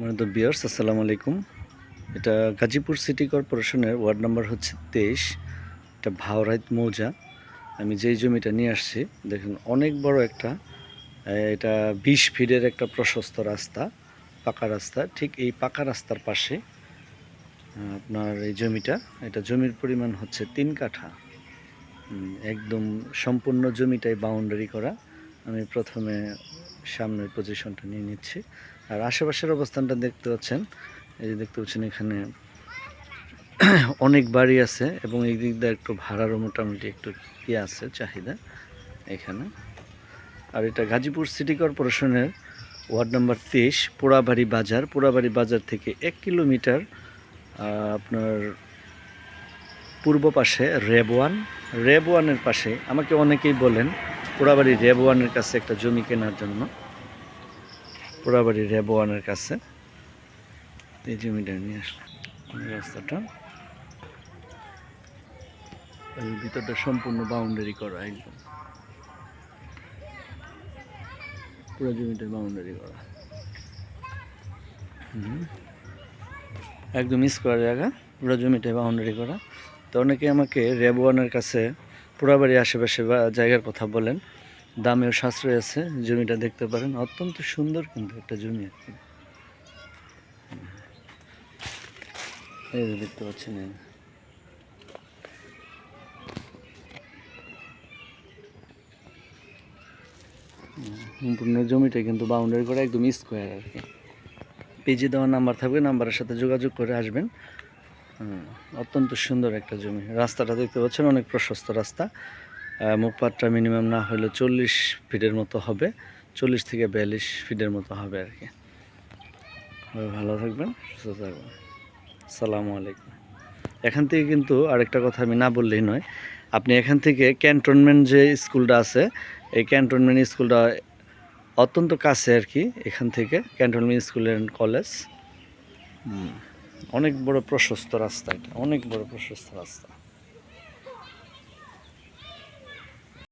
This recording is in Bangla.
মানদ বিয়ার্স আসসালামু আলাইকুম। এটা গাজীপুর সিটি কর্পোরেশনের ওয়ার্ড নাম্বার হচ্ছে তেইশ, এটা ভাওরাইত মৌজা। আমি যেই জমিটা নিয়ে আসছি, দেখুন, অনেক বড় একটা এটা বিশ ফিটের একটা প্রশস্ত রাস্তা, পাকা রাস্তা, ঠিক এই পাকা রাস্তার পাশে আপনার এই জমিটা, এটা জমির পরিমাণ হচ্ছে তিন কাঠা। একদম সম্পূর্ণ জমিটাই বাউন্ডারি করা। আমি প্রথমে সামনের পজিশনটা নিয়ে নিচ্ছি। আর আশেপাশের অবস্থানটা দেখতে পাচ্ছেন, এই যে দেখতে পাচ্ছেন এখানে অনেক বাড়ি আছে এবং এই দিক দিয়ে একটু ভাড়ারও মোটামুটি একটু ইয়ে আছে, চাহিদা এখানে। আর এটা গাজীপুর সিটি কর্পোরেশনের ওয়ার্ড নাম্বার তেইশ, পোড়াবাড়ি বাজার। পোড়াবাড়ি বাজার থেকে এক কিলোমিটার আপনার পূর্ব পাশে রেব ওয়ান। রেব ওয়ানের পাশে, আমাকে অনেকেই বলেন পোড়াবাড়ি রেব ওয়ানের কাছে একটা জমি কেনার জন্য। পোড়াবাড়ি রেব ওয়ানের কাছে। এই জমিটা নিয়ে আসলাম। রাস্তাটা। ভিতরটা সম্পূর্ণ বাউন্ডারি করা একদম পুরো জমিটা বাউন্ডারি করা। একদম স্কোয়ার জায়গা। পুরো জমিটা বাউন্ডারি করা। তো অনেকে আমাকে রেব ওয়ানের কাছে পুরাবাড়ি আশেপাশে জায়গার কথা বলেন, দামেও সাশ্রয় আছে, জমিটা দেখতে পারেন, অত্যন্ত সুন্দর কিন্তু একটা জমি আর কি। দেখতে পাচ্ছেন। সম্পূর্ণ জমিটা কিন্তু বাউন্ডারি করা একদম স্কোয়ার আর কি। পেজে দেওয়া নাম্বার থাকবে নাম্বারের সাথে যোগাযোগ করে আসবেন। অত্যন্ত সুন্দর একটা জমি। রাস্তাটা দেখতে পাচ্ছেন, অনেক প্রশস্ত রাস্তা। মুখপাতটা মিনিমাম না হলে চল্লিশ ফিটের মতো হবে। চল্লিশ থেকে বিয়াল্লিশ ফিটের মতো হবে আর কি। ভালো থাকবেন, সুস্থ থাকবেন। সালামু আলাইকুম। এখান থেকে কিন্তু আরেকটা কথা আমি না বললেই নয়। আপনি এখান থেকে ক্যান্টনমেন্ট যে স্কুলটা আছে, এই ক্যান্টনমেন্ট স্কুলটা অত্যন্ত কাছে আর কি, এখান থেকে ক্যান্টনমেন্ট স্কুল অ্যান্ড কলেজ অনেক বড় প্রশস্ত রাস্তা এটা অনেক বড় প্রশস্ত রাস্তা।